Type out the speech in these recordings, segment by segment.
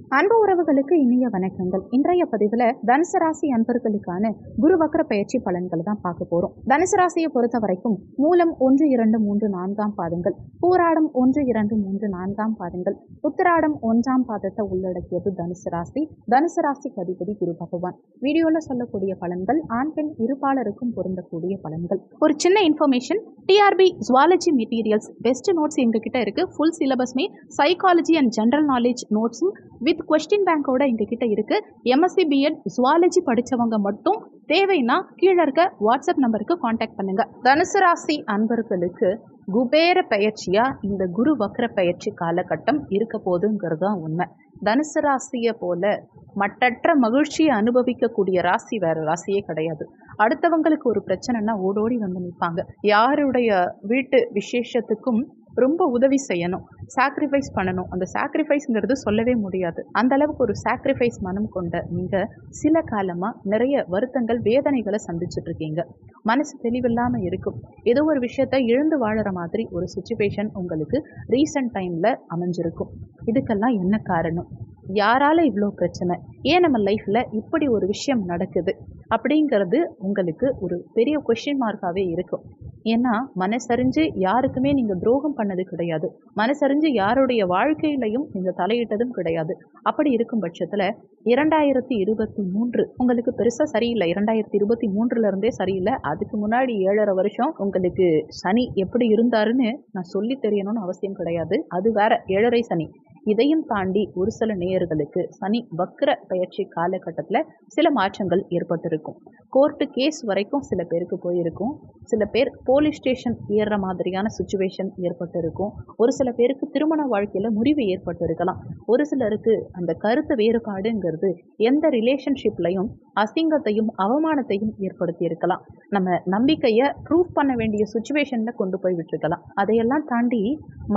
அன்பு உறவுகளுக்கு இனிய வணக்கங்கள். இன்றைய பதிவில் தனுசு ராசி அன்பர்களுக்கான குரு வக்கர பயிற்சி பலன்களை தான் பார்க்க போகிறோம் தனுசு ராசியை பொறுத்த வரைக்கும் மூலம் ஒன்று இரண்டு மூன்று நான்காம் பாதங்கள் பூராடம் ஒன்று இரண்டு மூன்று நான்காம் பாதங்கள் உத்திராடம் ஒன்றாம் பாதத்தை உள்ளடக்கியது தனுசு ராசி. தனுசு ராசிக்கு அதிபதி குரு பகவான். வீடியோவில் சொல்லக்கூடிய பலன்கள் ஆண் பெண் இருபாலருக்கும் பொருந்தக்கூடிய பலன்கள். ஒரு சின்ன information TRP zoology materials best notes எங்ககிட்ட இருக்கு. ஃபுல் சிலபஸ்மே சைக்காலஜி அண்ட் ஜென்ரல் நாலேஜ் நோட்ஸும் வித் கொஸ்டின் பேங்கோட எங்ககிட்ட இருக்கு. எம்எஸ்சி பிஎட் ஜுவாலஜி படித்தவங்க மட்டும் தேவைன்னா கீழே இருக்க வாட்ஸ்அப் நம்பருக்கு காண்டாக்ட் பண்ணுங்க. தனுசு ராசி அன்பர்களுக்கு குபேர பயிற்சியா இந்த குரு வக்ர பயிற்சி காலகட்டம் இருக்க போதுங்கிறது தான் உண்மை. தனுசு ராசியை போல மட்டற்ற மகிழ்ச்சியை அனுபவிக்கக்கூடிய ராசி வேற ராசியே கிடையாது. அடுத்தவங்களுக்கு ஒரு பிரச்சனைனா ஓடோடி வந்து நிற்பாங்க யாருடைய வீட்டு விசேஷத்துக்கும் ரொம்ப உதவி செய்யணும். சாக்ரிஃபைஸ் பண்ணணும். அந்த சாக்ரிஃபைஸ்ங்கிறது சொல்லவே முடியாது. அந்த அளவுக்கு ஒரு சாக்ரிஃபைஸ் மனம் கொண்ட நீங்கள் சில காலமாக நிறைய வருத்தங்கள் வேதனைகளை சந்திச்சுட்டு இருக்கீங்க. மனசு தெளிவில்லாமல் இருக்கும். ஏதோ ஒரு விஷயத்த இழந்து வாழற மாதிரி ஒரு சுச்சுவேஷன் உங்களுக்கு ரீசன்ட் டைமில் அமைஞ்சிருக்கும். இதுக்கெல்லாம் என்ன காரணம்? யாரால இவ்வளோ பிரச்சனை? ஏன் நம்ம லைஃப்பில் இப்படி ஒரு விஷயம் நடக்குது? அப்படிங்கிறது உங்களுக்கு ஒரு பெரிய கொஷின் மார்க்காகவே இருக்கும். ஏன்னா மனசறிஞ்சு யாருக்குமே நீங்கள் துரோகம் பண்ணது கிடையாது. மனசறிஞ்சு யாருடைய வாழ்க்கையிலையும் நீங்கள் தலையிட்டதும் கிடையாது. அப்படி இருக்கும் பட்சத்தில் இரண்டாயிரத்தி இருபத்தி மூன்று உங்களுக்கு பெருசாக சரியில்லை. இரண்டாயிரத்தி இருபத்தி மூன்றுலேருந்தே சரியில்லை. அதுக்கு முன்னாடி ஏழரை வருஷம் உங்களுக்கு சனி எப்படி இருந்தாருன்னு நான் சொல்லி தெரியணும்னு அவசியம் கிடையாது. அது வேற ஏழரை சனி. இதையும் தாண்டி ஒரு சில நேயர்களுக்கு சனி வக்ர பயிற்சி காலகட்டத்தில் சில மாற்றங்கள் ஏற்பட்டிருக்கும். கோர்ட்டு கேஸ் வரைக்கும் சில பேருக்கு போயிருக்கும். சில பேர் போலீஸ் ஸ்டேஷன் ஏறுற மாதிரியான சுச்சுவேஷன் ஏற்பட்டிருக்கும். ஒரு சில பேருக்கு திருமண வாழ்க்கையில் முறிவு ஏற்பட்டிருக்கலாம். ஒரு சிலருக்கு அந்த கருத்து வேறுபாடுங்கிறது எந்த ரிலேஷன்ஷிப்லையும் அசிங்கத்தையும் அவமானத்தையும் ஏற்படுத்தி இருக்கலாம் நம்ம நம்பிக்கையை ப்ரூவ் பண்ண வேண்டிய சுச்சுவேஷனில் கொண்டு போய் விட்டுருக்கலாம். அதையெல்லாம் தாண்டி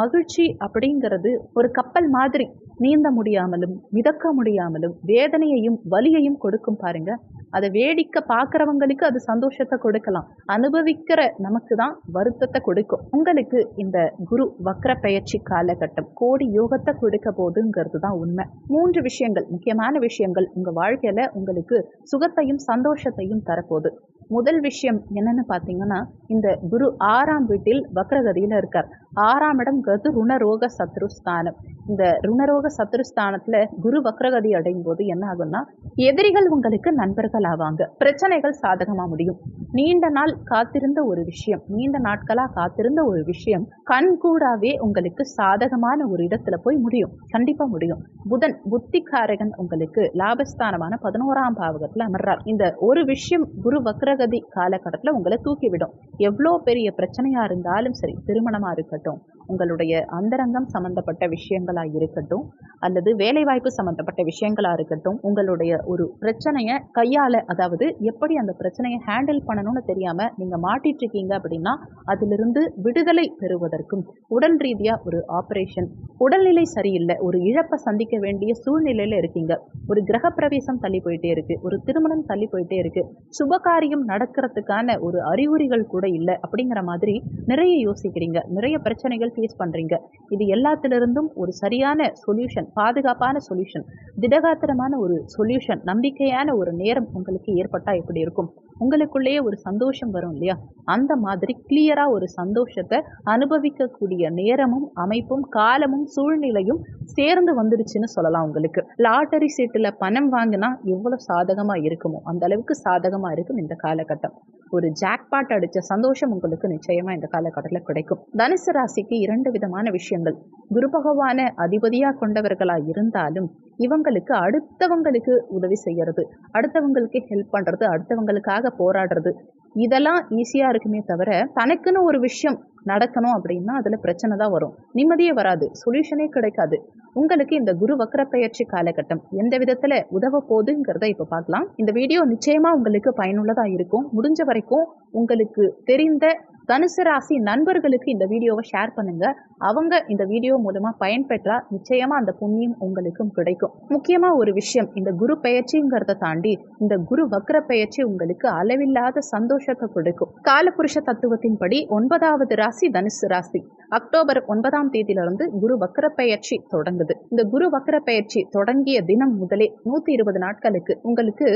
மகிழ்ச்சி அப்படிங்கிறது ஒரு கப்பல் மாதிரி மாதிரி நீந்த முடியாமலும் மிதக்க முடியாமலும் வேதனையையும் வலியையும் கொடுக்கும் பாருங்க. அதை வேடிக்கை பார்க்குறவங்களுக்கு அது சந்தோஷத்தை கொடுக்கலாம். அனுபவிக்கிற நமக்கு தான் வருத்தத்தை கொடுக்கும். உங்களுக்கு இந்த குரு வக்ர பயிற்சி காலகட்டம் கோடி யோகத்தை கொடுக்க போதுங்கிறது தான் உண்மை. மூன்று விஷயங்கள் முக்கியமான விஷயங்கள் உங்கள் வாழ்க்கையில் உங்களுக்கு சுகத்தையும் சந்தோஷத்தையும் தரப்போகுது. முதல் விஷயம் என்னன்னு பார்த்தீங்கன்னா இந்த குரு ஆறாம் வீட்டில் வக்ரகதியில் இருக்கார். ஆறாம் இடம்ங்கிறது ருணரோக சத்ருஸ்தானம். இந்த ருணரோக சத்ருஸ்தானத்தில் குரு வக்ரகதி அடையும் போது என்ன ஆகும்னா எதிரிகள் உங்களுக்கு நண்பர்கள் ஆவாங்க. பிரச்சனைகள் சாதகமாக முடியும். நீண்ட நாள் காத்திருந்த ஒரு விஷயம் நீண்ட நாட்களாக காத்திருந்த ஒரு விஷயம் கண்கூடாவே உங்களுக்கு சாதகமான ஒரு இடத்துல போய் முடியும். கண்டிப்பாக முடியும். புதன் புத்திகாரகன் உங்களுக்கு லாபஸ்தானமான பதினோராம் பாவகத்தில் அமர்றார். இந்த ஒரு விஷயம் குரு வக்ரகதி காலகட்டத்தில் உங்களை தூக்கிவிடும். எவ்வளோ பெரிய பிரச்சனையாக இருந்தாலும் சரி திருமணமாக இருக்கட்டும் உங்களுடைய அந்தரங்கம் சம்பந்தப்பட்ட விஷயங்களாக இருக்கட்டும் அல்லது வேலைவாய்ப்பு சம்பந்தப்பட்ட விஷயங்களாக இருக்கட்டும் உங்களுடைய ஒரு பிரச்சனையை கையாள அதாவது எப்படி அந்த பிரச்சனையை ஹேண்டில் பண்ணணும்னு தெரியாமல் நீங்கள் மாட்டிட்டு இருக்கீங்க அப்படின்னா அதிலிருந்து விடுதலை பெறுவதற்கும் உடல் ரீதியாக ஒரு ஆப்ரேஷன் உடல்நிலை சரியில்லை ஒரு இழப்பை சந்திக்க வேண்டிய சூழ்நிலையில் இருக்கீங்க. ஒரு கிரக பிரவேசம் தள்ளி போயிட்டே இருக்கு ஒரு திருமணம் தள்ளி போயிட்டே இருக்கு சுபகாரியம் நடக்கிறதுக்கான ஒரு அறிகுறிகள் கூட இல்லை அப்படிங்கிற மாதிரி நிறைய யோசிக்கிறீங்க. நிறைய பிரச்சனைகள் ஃபேஸ் பண்ணுறீங்க இது எல்லாத்திலிருந்தும் ஒரு சரியான சொல்யூஷன் பாதுகாப்பான சொல்யூஷன் திடகாத்திரமான ஒரு சொல்யூஷன் நம்பிக்கையான ஒரு நேரம் உங்களுக்கு ஏற்பட்டால் எப்படி இருக்கும்? உங்களுக்குள்ளேயே ஒரு சந்தோஷம் வரும் இல்லையா? அந்த மாதிரி கிளியராக ஒரு சந்தோஷத்தை அனுபவிக்கக்கூடிய நேரமும் அமைப்பும் காலமும் சூழ்நிலையும் சேர்ந்து வந்துடுச்சுன்னு சொல்லலாம் உங்களுக்கு. லாட்டரி சீட்டில் பணம் வாங்கினா எவ்வளோ சாதகமாக இருக்குமோ அந்த அளவுக்கு சாதகமாக இருக்கும் இந்த காலகட்டம். ஒரு ஜாக்பாட் அடித்த சந்தோஷம் உங்களுக்கு நிச்சயமாக இந்த காலகட்டத்தில் கிடைக்கும். தனுசு ராசிக்கு இரண்டு விதமான விஷயங்கள். குரு பகவான அதிபதியாக கொண்டவர்களாக இருந்தாலும் இவங்களுக்கு அடுத்தவங்களுக்கு உதவி செய்யறது அடுத்தவங்களுக்கு ஹெல்ப் பண்ணுறது அடுத்தவங்களுக்காக போராடுறது இதெல்லாம் ஈஸியாக இருக்குமே தவிர தனக்குன்னு ஒரு விஷயம் நடக்கணும் அப்படின்னா அதில் பிரச்சனை தான் வரும். நிம்மதியே வராது சொல்யூஷனே கிடைக்காது. உங்களுக்கு இந்த குரு வக்கர பயிற்சி காலகட்டம் எந்த விதத்தில் உதவ போகுதுங்கிறத இப்போ பார்க்கலாம். இந்த வீடியோ நிச்சயமாக உங்களுக்கு பயனுள்ளதாக இருக்கும். முடிஞ்ச வரைக்கும் உங்களுக்கு தெரிந்த தனுசு ராசி நண்பர்களுக்கு இந்த வீடியோவை ஷேர் பண்ணுங்க. அவங்க இந்த வீடியோ மூலமா பயன்பெற்றா நிச்சயமா அந்த புண்ணியம் உங்களுக்கும் கிடைக்கும். முக்கியமா ஒரு விஷயம் இந்த குரு பெயர்ச்சிங்கிறத தாண்டி இந்த குரு வக்ர பெயர்ச்சி உங்களுக்கு அளவில்லாத சந்தோஷத்தை கொடுக்கும். காலபுருஷ தத்துவத்தின்படி ஒன்பதாவது ராசி தனுசு ராசி. அக்டோபர் ஒன்பதாம் தேதியிலிருந்து குரு வக்ர பெயர்ச்சி தொடங்குது. இந்த குரு வக்ர பெயர்ச்சி தொடங்கிய தினம் முதலே நூத்தி இருபது நாட்களுக்கு உங்களுக்கு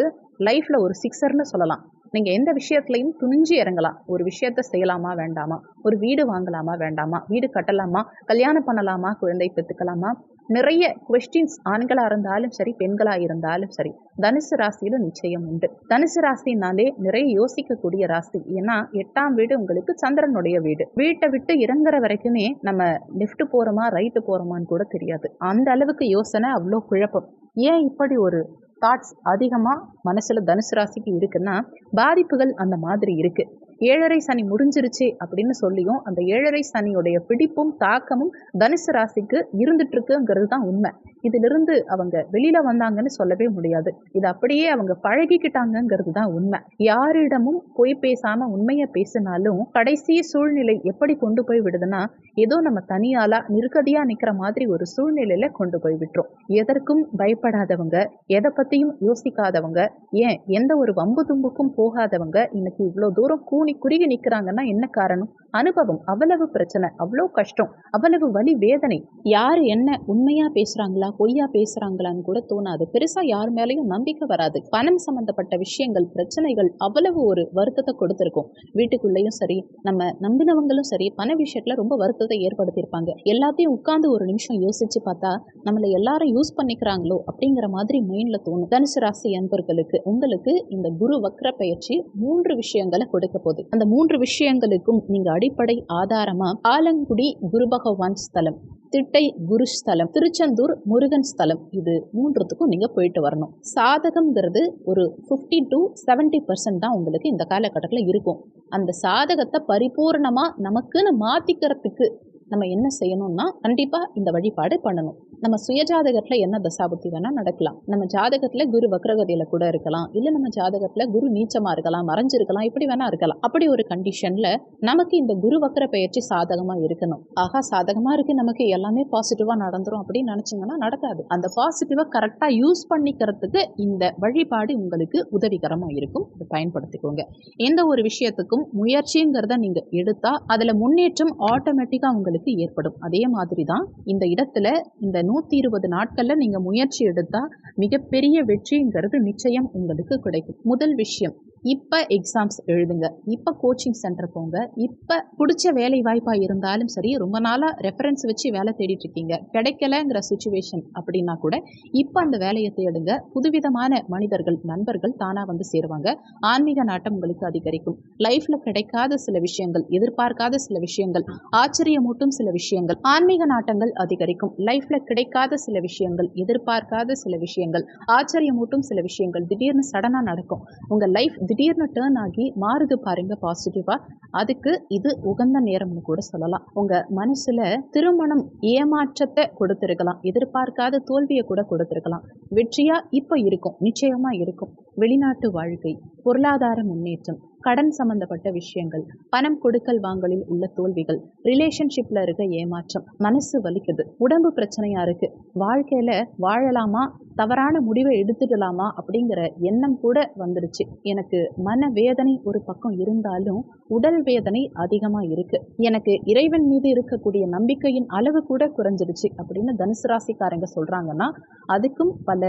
லைஃப்ல ஒரு சிக்ஸர்னு சொல்லலாம். நீங்க எந்த விஷயத்துலையும் துணிஞ்சு இறங்கலாம். ஒரு விஷயத்த செய்யலாமா வேண்டாமா? ஒரு வீடு வாங்கலாமா வேண்டாமா? வீடு கட்டலாமா? கல்யாணம் பண்ணலாமா? குழந்தை பெற்றுக்கலாமா? நிறைய கொஸ்டின்ஸ் ஆண்களா இருந்தாலும் சரி பெண்களா இருந்தாலும் சரி தனுசு ராசியில நிச்சயம் உண்டு. தனுசு ராசினாலே நிறைய யோசிக்கக்கூடிய ராசி. ஏன்னா எட்டாம் வீடு உங்களுக்கு சந்திரனுடைய வீடு. வீட்டை விட்டு இறங்குற வரைக்குமே நம்ம லெஃப்ட் போறோமா ரைட்டு போறோமான்னு கூட தெரியாது. அந்த அளவுக்கு யோசனை அவ்வளோ குழப்பம். ஏன் இப்படி ஒரு தாட்ஸ் அதிகமாக மனசில் தனுசு ராசிக்கு இருக்குன்னா பாதிப்புகள் அந்த மாதிரி இருக்குது ஏழரை சனி முடிஞ்சிருச்சு அப்படின்னு சொல்லியும் அந்த ஏழரை சனியுடைய பிடிப்பும் தாக்கமும் தனுசு ராசிக்கு இருந்துட்டு இருக்குங்கிறது தான் உண்மை. இதிலிருந்து அவங்க வெளியில வந்தாங்கன்னு சொல்லவே முடியாது. இது அப்படியே அவங்க பழகிக்கிட்டாங்கங்கிறது தான் உண்மை. யாரிடமும் பொய் பேசாம உண்மையை பேசினாலும் கடைசி சூழ்நிலை எப்படி கொண்டு போய் விடுதுன்னா ஏதோ நம்ம தனியாலா நிற்கதியா நிக்கிற மாதிரி ஒரு சூழ்நிலையில கொண்டு போய் விட்டுரும். எதற்கும் பயப்படாதவங்க எதை பத்தியும் யோசிக்காதவங்க ஏன் எந்த ஒரு வம்பு தும்புக்கும் போகாதவங்க இன்னைக்கு இவ்வளவு தூரம் கூனி குறுகி நிக்கிறாங்கன்னா என்ன காரணம்? அனுபவம் அவ்வளவு பிரச்சனை அவ்வளோ கஷ்டம் அவ்வளவு வலி வேதனை. யார் என்ன உண்மையா பேசுறாங்களா? பொய்யா பேசுறாங்களான்னு கூட தோணாது. பெருசா யார் மேலேயும் நம்பிக்கை வராது. பணம் சம்பந்தப்பட்ட விஷயங்கள் பிரச்சனைகள் அவ்வளவு ஒரு வருத்தத்தை கொடுத்துருக்கும். வீட்டுக்குள்ளேயும் சரி நம்ம நம்பினவங்களும் சரி பண விஷயத்துல ரொம்ப வருத்தத்தை ஏற்படுத்தியிருப்பாங்க. எல்லாத்தையும் உட்கார்ந்து ஒரு நிமிஷம் யோசிச்சு பார்த்தா நம்மளை எல்லாரும் யூஸ் பண்ணிக்கிறாங்களோ அப்படிங்கிற மாதிரி மைண்ட்ல தோணும். தனுசு ராசி அன்பர்களுக்கு உங்களுக்கு இந்த குரு வக்ர பயிற்சி மூன்று விஷயங்களை கொடுக்க போகுது. அந்த மூன்று விஷயங்களுக்கும் நீங்க அடிப்படை ஆதாரமா ஆலங்குடி குரு பகவான் ஸ்தலம். திட்டை குரு ஸ்தலம் திருச்செந்தூர் முருகன் ஸ்தலம். இது மூன்றுத்துக்கும் நீங்கள் போயிட்டு வரணும். சாதகம்ங்கிறது ஒரு ஃபிஃப்டி டு செவன்டி பர்சன்ட் தான் உங்களுக்கு இந்த காலகட்டத்தில் இருக்கும். அந்த சாதகத்தை பரிபூர்ணமாக நமக்குன்னு மாற்றிக்கிறதுக்கு நம்ம என்ன செய்யணும்னா கண்டிப்பாக இந்த வழிபாடு பண்ணணும். நம்ம சுயஜாதகத்தில் என்ன தசாபுத்தி வேணால் நடக்கலாம். நம்ம ஜாதகத்தில் குரு வக்ரகதியில கூட இருக்கலாம். இல்லை நம்ம ஜாதகத்தில் குரு நீச்சமாக இருக்கலாம் மறைஞ்சிருக்கலாம் இப்படி வேணால் இருக்கலாம். அப்படி ஒரு கண்டிஷனில் நமக்கு இந்த குரு வக்ர பயிற்சி சாதகமாக இருக்கணும். ஆகா சாதகமாக இருக்குது நமக்கு எல்லாமே பாசிட்டிவாக நடந்துரும் அப்படின்னு நினச்சிங்கன்னா நடக்காது. அந்த பாசிட்டிவாக கரெக்டாக யூஸ் பண்ணிக்கிறதுக்கு இந்த வழிபாடு உங்களுக்கு உதவிகரமாக இருக்கும். அதை பயன்படுத்திக்கோங்க. எந்த ஒரு விஷயத்துக்கும் முயற்சிங்கிறத நீங்கள் எடுத்தால் அதில் முன்னேற்றம் ஆட்டோமேட்டிக்காக உங்களுக்கு ஏற்படும். அதே மாதிரி தான் இந்த இடத்துல இந்த நூற்றி இருபது நாட்களில் நீங்க முயற்சி எடுத்தால் மிகப்பெரிய வெற்றிங்கிறது நிச்சயம் உங்களுக்கு கிடைக்கும். முதல் விஷயம். இப்போ எக்ஸாம்ஸ் எழுதுங்க. இப்போ கோச்சிங் சென்டர் போங்க. இப்போ பிடிச்ச வேலை வாய்ப்பாக இருந்தாலும் சரி ரொம்ப நாளாக ரெஃபரன்ஸ் வச்சு வேலை தேடிட்டு இருக்கீங்க கிடைக்கலங்கிற சுச்சுவேஷன் அப்படின்னா கூட இப்போ அந்த வேலையை தேடுங்க. புதுவிதமான மனிதர்கள் நண்பர்கள் தானாக வந்து சேருவாங்க. ஆன்மீக நாட்டம் உங்களுக்கு அதிகரிக்கும். லைஃப்பில் கிடைக்காத சில விஷயங்கள் எதிர்பார்க்காத சில விஷயங்கள் ஆச்சரியமூட்டும் சில விஷயங்கள் ஆன்மீக நாட்டங்கள் அதிகரிக்கும். லைஃப்பில் கிடைக்காத சில விஷயங்கள் எதிர்பார்க்காத சில விஷயங்கள் ஆச்சரியமூட்டும் சில விஷயங்கள் திடீர்னு சடனாக நடக்கும். உங்கள் லைஃப் திடீர்னு டேர்ன் ஆகி மாறுது பாருங்க பாசிட்டிவா அதுக்கு இது உகந்த நேரம்னு கூட சொல்லலாம். உங்க மனசுல திருமணம் ஏமாற்றத்தை கொடுத்திருக்கலாம். எதிர்பார்க்காத தோல்வியை கூட கொடுத்திருக்கலாம். வெற்றியா இப்ப இருக்கும். நிச்சயமா இருக்கும். வெளிநாட்டு வாழ்க்கை பொருளாதார முன்னேற்றம் கடன் சம்பந்தப்பட்ட விஷயங்கள் பணம் கொடுக்கல் வாங்கலில் உள்ள தோல்விகள் ரிலேஷன்ஷிப்ல இருக்க ஏமாற்றம் மனசு வலிக்குது உடம்பு பிரச்சனையா இருக்கு வாழ்க்கையில வாழலாமா தவறான முடிவை எடுத்துடலாமா அப்படிங்கிற எண்ணம் கூட வந்துடுச்சு எனக்கு மன வேதனை ஒரு பக்கம் இருந்தாலும் உடல் வேதனை அதிகமா இருக்கு. எனக்கு இறைவன் மீது இருக்கக்கூடிய நம்பிக்கையின் அளவு கூட குறைஞ்சிடுச்சு அப்படின்னு தனுசு ராசிக்காரங்க சொல்றாங்கன்னா அதுக்கும் பல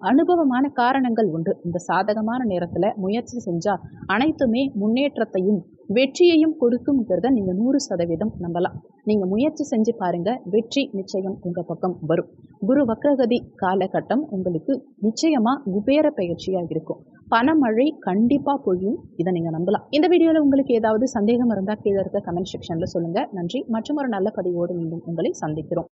அனுபவமான காரணங்கள் உண்டு. இந்த சாதகமான நேரத்துல முயற்சி செஞ்சா அனைத்துமே முன்னேற்றத்தையும் வெற்றியையும் கொடுக்குங்கிறத நீங்க நூறு சதவீதம் நம்பலாம். நீங்க முயற்சி செஞ்சு பாருங்க வெற்றி நிச்சயம் உங்க பக்கம் வரும். குரு வக்ரகதி காலகட்டம் உங்களுக்கு நிச்சயமா குபேர பயிற்சியா இருக்கும். பணமழை கண்டிப்பா பொழியும் இதை நீங்க நம்பலாம். இந்த வீடியோல உங்களுக்கு ஏதாவது சந்தேகம் இருந்தா கீழே இருக்க கமெண்ட் செக்ஷன்ல சொல்லுங்க. நன்றி. மற்றும் ஒரு நல்ல பதிவோடு மீண்டும் உங்களை சந்திக்கிறோம்.